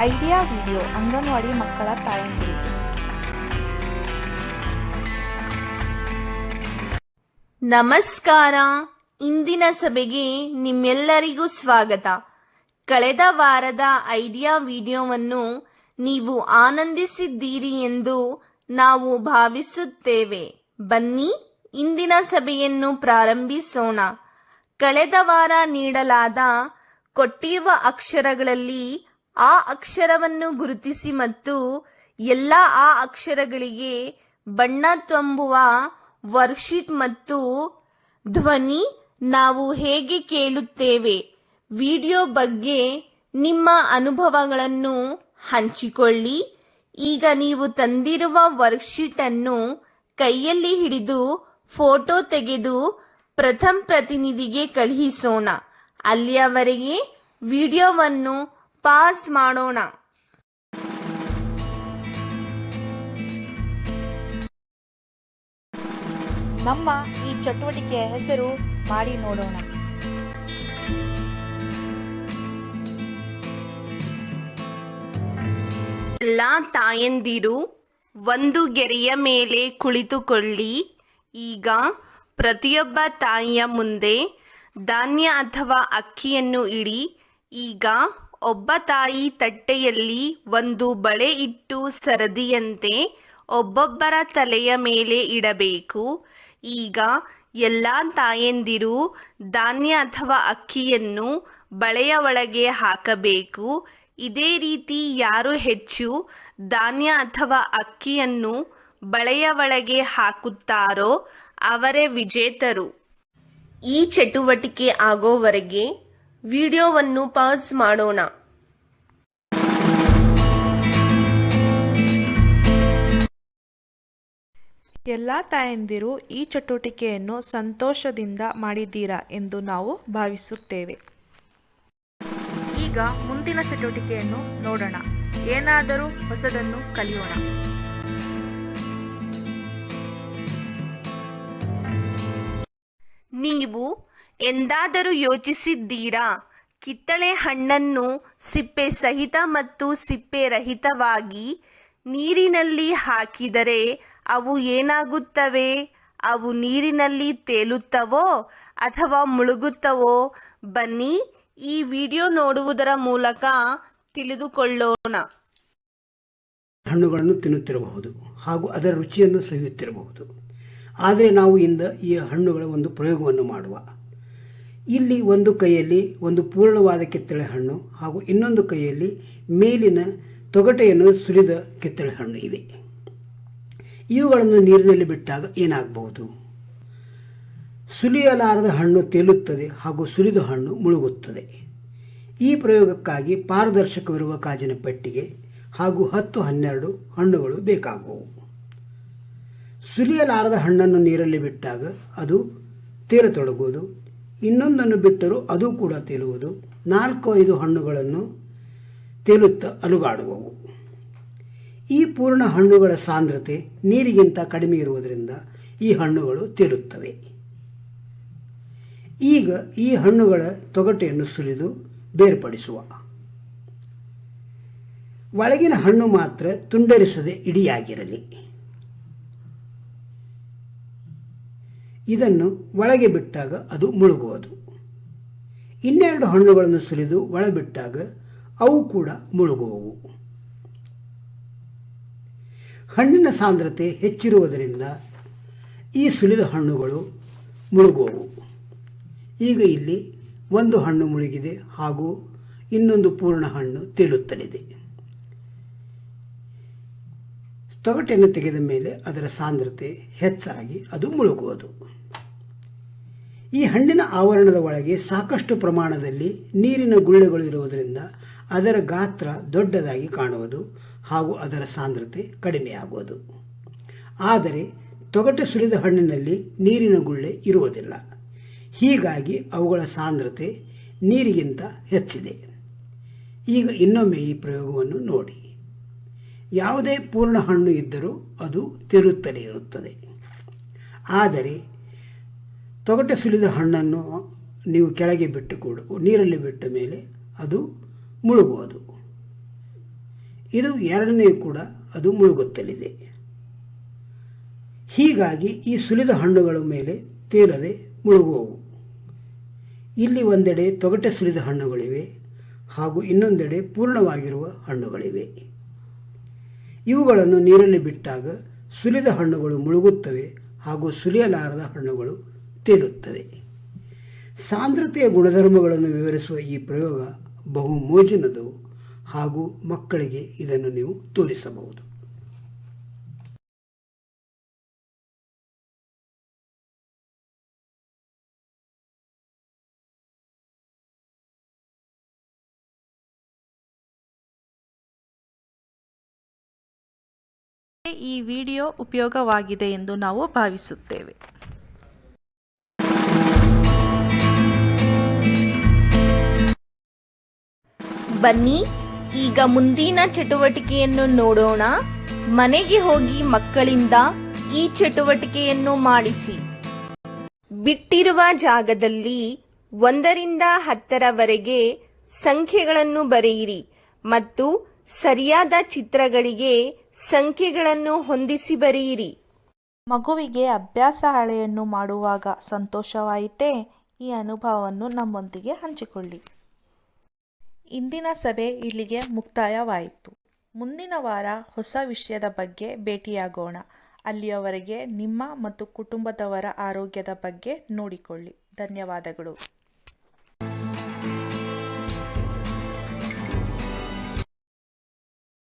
Idea video anganwadi ಮಕ್ಕಳ ತಾಯಂದಿರಿಗೆ. ನಮಸ್ಕಾರ. ಇಂದಿನ ಸಭೆಗೆ ನಿಮ್ಮೆಲ್ಲರಿಗೂ ಸ್ವಾಗತ. ಕಳೆದ ವಾರದ ಐಡಿಯಾ ವಿಡಿಯೋವನ್ನು ನೀವು ಆನಂದಿಸಿದ್ದೀರಿ ಎಂದು ನಾವು ಭಾವಿಸುತ್ತೇವೆ. ಬನ್ನಿ ಇಂದಿನ ಸಭೆಯನ್ನು ಪ್ರಾರಂಭಿಸೋಣ. ಕಳೆದ ವಾರ ನೀಡಲಾದ ಕೊಟ್ಟಿರುವ ಅಕ್ಷರಗಳಲ್ಲಿ ಆ ಅಕ್ಷರವನ್ನು ಗುರುತಿಸಿ ಮತ್ತು ಎಲ್ಲ ಆ ಅಕ್ಷರಗಳಿಗೆ ಬಣ್ಣ ತುಂಬುವ ವರ್ಕ್ಶೀಟ್ ಮತ್ತು ಧ್ವನಿ ನಾವು ಹೇಗೆ ಕೇಳುತ್ತೇವೆ? ವಿಡಿಯೋ ಬಗ್ಗೆ ನಿಮ್ಮ ಅನುಭವಗಳನ್ನು ಹಂಚಿಕೊಳ್ಳಿ. ಈಗ ನೀವು ತಂದಿರುವ ವರ್ಕ್ಶೀಟ್ ಅನ್ನು ಕೈಯಲ್ಲಿ ಹಿಡಿದು ಫೋಟೋ ತೆಗೆದು ಪ್ರಥಮ ಪ್ರತಿನಿಧಿಗೆ ಕಳುಹಿಸೋಣ. ಅಲ್ಲಿಯವರೆಗೆ ವಿಡಿಯೋವನ್ನು ಪಾಸ್ ಮಾಡೋಣ. ನಮ್ಮ ಈ ಚಟುವಟಿಕೆಯ ಹೆಸರು ಮಾಡಿ ನೋಡೋಣ. ಎಲ್ಲ ತಾಯಂದಿರು ಒಂದು ಗೆರೆಯ ಮೇಲೆ ಕುಳಿತುಕೊಳ್ಳಿ. ಈಗ ಪ್ರತಿಯೊಬ್ಬ ತಾಯಿಯ ಮುಂದೆ ಧಾನ್ಯ ಅಥವಾ ಅಕ್ಕಿಯನ್ನು ಇಡಿ. ಈಗ ಒಬ್ಬ ತಾಯಿ ತಟ್ಟೆಯಲ್ಲಿ ಒಂದು ಬಳೆ ಇಟ್ಟು ಸರದಿಯಂತೆ ಒಬ್ಬೊಬ್ಬರ ತಲೆಯ ಮೇಲೆ ಇಡಬೇಕು. ಈಗ ಎಲ್ಲ ತಾಯಂದಿರು ಧಾನ್ಯ ಅಥವಾ ಅಕ್ಕಿಯನ್ನು ಬಳೆಯ ಒಳಗೆ ಹಾಕಬೇಕು. ಇದೇ ರೀತಿ ಯಾರು ಹೆಚ್ಚು ಧಾನ್ಯ ಅಥವಾ ಅಕ್ಕಿಯನ್ನು ಬಳೆಯ ಒಳಗೆ ಹಾಕುತ್ತಾರೋ ಅವರೇ ವಿಜೇತರು. ಈ ಚಟುವಟಿಕೆ ಆಗೋವರೆಗೆ ವಿಡಿಯೋವನ್ನು ಪಾಸ್ ಮಾಡೋಣ. ಎಲ್ಲ ತಾಯಂದಿರು ಈ ಚಟುವಟಿಕೆಯನ್ನು ಸಂತೋಷದಿಂದ ಮಾಡಿದ್ದೀರಾ ಎಂದು ನಾವು ಭಾವಿಸುತ್ತೇವೆ. ಈಗ ಮುಂದಿನ ಚಟುವಟಿಕೆಯನ್ನು ನೋಡೋಣ. ಏನಾದರೂ ಹೊಸದನ್ನು ಕಲಿಯೋಣ. ನೀವು ಎಂದಾದರೂ ಯೋಚಿಸಿದ್ದೀರಾ? ಕಿತ್ತಳೆ ಹಣ್ಣನ್ನು ಸಿಪ್ಪೆ ಸಹಿತ ಮತ್ತು ಸಿಪ್ಪೆ ರಹಿತವಾಗಿ ನೀರಿನಲ್ಲಿ ಹಾಕಿದರೆ ಅವು ಏನಾಗುತ್ತವೆ? ಅವು ನೀರಿನಲ್ಲಿ ತೇಲುತ್ತವೋ ಅಥವಾ ಮುಳುಗುತ್ತವೋ? ಬನ್ನಿ ಈ ವಿಡಿಯೋ ನೋಡುವುದರ ಮೂಲಕ ತಿಳಿದುಕೊಳ್ಳೋಣ. ಹಣ್ಣುಗಳನ್ನು ತಿನ್ನುತ್ತಿರಬಹುದು ಹಾಗೂ ಅದರ ರುಚಿಯನ್ನು ಸವಿಯುತ್ತಿರಬಹುದು. ಆದರೆ ನಾವು ಇಂದ ಈ ಹಣ್ಣುಗಳ ಒಂದು ಪ್ರಯೋಗವನ್ನು ಮಾಡುವ. ಇಲ್ಲಿ ಒಂದು ಕೈಯಲ್ಲಿ ಒಂದು ಪೂರ್ಣವಾದ ಕಿತ್ತಳೆ ಹಣ್ಣು ಹಾಗೂ ಇನ್ನೊಂದು ಕೈಯಲ್ಲಿ ಮೇಲಿನ ತೊಗಟೆಯನ್ನು ಸುರಿದ ಕಿತ್ತಳೆ ಹಣ್ಣು ಇವೆ. ಇವುಗಳನ್ನು ನೀರಿನಲ್ಲಿ ಬಿಟ್ಟಾಗ ಏನಾಗಬಹುದು? ಸುಲಿಯಲಾರದ ಹಣ್ಣು ತೇಲುತ್ತದೆ ಹಾಗೂ ಸುಲಿದ ಹಣ್ಣು ಮುಳುಗುತ್ತದೆ. ಈ ಪ್ರಯೋಗಕ್ಕಾಗಿ ಪಾರದರ್ಶಕವಿರುವ ಕಾಜಿನ ಪೆಟ್ಟಿಗೆ ಹಾಗೂ ಹತ್ತು ಹನ್ನೆರಡು ಹಣ್ಣುಗಳು ಬೇಕಾಗುವು. ಸುಲಿಯಲಾರದ ಹಣ್ಣನ್ನು ನೀರಲ್ಲಿ ಬಿಟ್ಟಾಗ ಅದು ತೇಲತೊಡಗುವುದು. ಇನ್ನೊಂದನ್ನು ಬಿಟ್ಟರೂ ಅದು ಕೂಡ ತೇಲುವುದು. ನಾಲ್ಕು ಐದು ಹಣ್ಣುಗಳನ್ನು ತೇಲುತ್ತಾ ಅಲುಗಾಡುವವು. ಈ ಪೂರ್ಣ ಹಣ್ಣುಗಳ ಸಾಂದ್ರತೆ ನೀರಿಗಿಂತ ಕಡಿಮೆ ಇರುವುದರಿಂದ ಈ ಹಣ್ಣುಗಳು ತೇಲುತ್ತವೆ. ಈಗ ಈ ಹಣ್ಣುಗಳ ತೊಗಟೆಯನ್ನು ಸುಲಿದು ಬೇರ್ಪಡಿಸುವ. ಒಳಗಿನ ಹಣ್ಣು ಮಾತ್ರ ತುಂಡರಿಸದೆ ಇಡಿಯಾಗಿರಲಿ. ಇದನ್ನು ಒಳಗೆ ಬಿಟ್ಟಾಗ ಅದು ಮುಳುಗುವುದು. ಇನ್ನೆರಡು ಹಣ್ಣುಗಳನ್ನು ಸುಲಿದು ಒಳಬಿಟ್ಟಾಗ ಅವು ಕೂಡ ಮುಳುಗುವವು. ಹಣ್ಣಿನ ಸಾಂದ್ರತೆ ಹೆಚ್ಚಿರುವುದರಿಂದ ಈ ಸುಲಿದ ಹಣ್ಣುಗಳು ಮುಳುಗುವವು. ಈಗ ಇಲ್ಲಿ ಒಂದು ಹಣ್ಣು ಮುಳುಗಿದೆ ಹಾಗೂ ಇನ್ನೊಂದು ಪೂರ್ಣ ಹಣ್ಣು ತೇಲುತ್ತಲಿದೆ. ತೊಗಟೆಯನ್ನು ತೆಗೆದ ಮೇಲೆ ಅದರ ಸಾಂದ್ರತೆ ಹೆಚ್ಚಾಗಿ ಅದು ಮುಳುಗುವುದು. ಈ ಹಣ್ಣಿನ ಆವರಣದ ಒಳಗೆ ಸಾಕಷ್ಟು ಪ್ರಮಾಣದಲ್ಲಿ ನೀರಿನ ಗುಳ್ಳೆಗಳು ಇರುವುದರಿಂದ ಅದರ ಗಾತ್ರ ದೊಡ್ಡದಾಗಿ ಕಾಣುವುದು ಹಾಗೂ ಅದರ ಸಾಂದ್ರತೆ ಕಡಿಮೆಯಾಗುವುದು. ಆದರೆ ತೊಗಟೆ ಸುರಿದ ಹಣ್ಣಿನಲ್ಲಿ ನೀರಿನ ಗುಳ್ಳೆ ಇರುವುದಿಲ್ಲ. ಹೀಗಾಗಿ ಅವುಗಳ ಸಾಂದ್ರತೆ ನೀರಿಗಿಂತ ಹೆಚ್ಚಿದೆ. ಈಗ ಇನ್ನೊಮ್ಮೆ ಈ ಪ್ರಯೋಗವನ್ನು ನೋಡಿ. ಯಾವುದೇ ಪೂರ್ಣ ಹಣ್ಣು ಇದ್ದರೂ ಅದು ತಿರುತ್ತಲೇ ಇರುತ್ತದೆ. ಆದರೆ ತೊಗಟೆ ಸುಲಿದ ಹಣ್ಣನ್ನು ನೀವು ಕೆಳಗೆ ಬಿಟ್ಟು ಕೊಡು, ನೀರಲ್ಲಿ ಬಿಟ್ಟ ಮೇಲೆ ಅದು ಮುಳುಗುವುದು. ಇದು ಎರಡನೇ ಕೂಡ ಅದು ಮುಳುಗುತ್ತಲಿದೆ. ಹೀಗಾಗಿ ಈ ಸುಲಿದ ಹಣ್ಣುಗಳ ಮೇಲೆ ತೇಲದೆ ಮುಳುಗುವವು. ಇಲ್ಲಿ ಒಂದೆಡೆ ತೊಗಟೆ ಸುಲಿದ ಹಣ್ಣುಗಳಿವೆ ಹಾಗೂ ಇನ್ನೊಂದೆಡೆ ಪೂರ್ಣವಾಗಿರುವ ಹಣ್ಣುಗಳಿವೆ. ಇವುಗಳನ್ನು ನೀರಲ್ಲಿ ಬಿಟ್ಟಾಗ ಸುಲಿದ ಹಣ್ಣುಗಳು ಮುಳುಗುತ್ತವೆ ಹಾಗೂ ಸುಲಿಯಲಾರದ ಹಣ್ಣುಗಳು ತೇಲುತ್ತವೆ ಸಾಂದ್ರತೆಯ ಗುಣಧರ್ಮಗಳನ್ನು ವಿವರಿಸುವ ಈ ಪ್ರಯೋಗ ಬಹು ಮೋಜಿನದು ಹಾಗೂ ಮಕ್ಕಳಿಗೆ ಇದನ್ನು ನೀವು ತೋರಿಸಬಹುದು. ಈ ವಿಡಿಯೋ ಉಪಯೋಗವಾಗಿದೆ ಎಂದು ನಾವು ಭಾವಿಸುತ್ತೇವೆ. ಬನ್ನಿ, ಈಗ ಮುಂದಿನ ಚಟುವಟಿಕೆಯನ್ನು ನೋಡೋಣ. ಮನೆಗೆ ಹೋಗಿ ಮಕ್ಕಳಿಂದ ಈ ಚಟುವಟಿಕೆಯನ್ನು ಮಾಡಿಸಿ. ಬಿಟ್ಟಿರುವ ಜಾಗದಲ್ಲಿ ಒಂದರಿಂದ ಹತ್ತರವರೆಗೆ ಸಂಖ್ಯೆಗಳನ್ನು ಬರೆಯಿರಿ ಮತ್ತು ಸರಿಯಾದ ಚಿತ್ರಗಳಿಗೆ ಸಂಖ್ಯೆಗಳನ್ನು ಹೊಂದಿಸಿ ಬರೆಯಿರಿ. ಮಗುವಿಗೆ ಅಭ್ಯಾಸ ಹಳೆಯನ್ನು ಮಾಡುವಾಗ ಸಂತೋಷವಾಯಿತೇ? ಈ ಅನುಭವವನ್ನು ನಮ್ಮೊಂದಿಗೆ ಹಂಚಿಕೊಳ್ಳಿ. ಇಂದಿನ ಸಭೆ ಇಲ್ಲಿಗೆ ಮುಕ್ತಾಯವಾಯಿತು. ಮುಂದಿನ ವಾರ ಹೊಸ ವಿಷಯದ ಬಗ್ಗೆ ಭೇಟಿಯಾಗೋಣ. ಅಲ್ಲಿಯವರೆಗೆ ನಿಮ್ಮ ಮತ್ತು ಕುಟುಂಬದವರ ಆರೋಗ್ಯದ ಬಗ್ಗೆ ನೋಡಿಕೊಳ್ಳಿ. ಧನ್ಯವಾದಗಳು.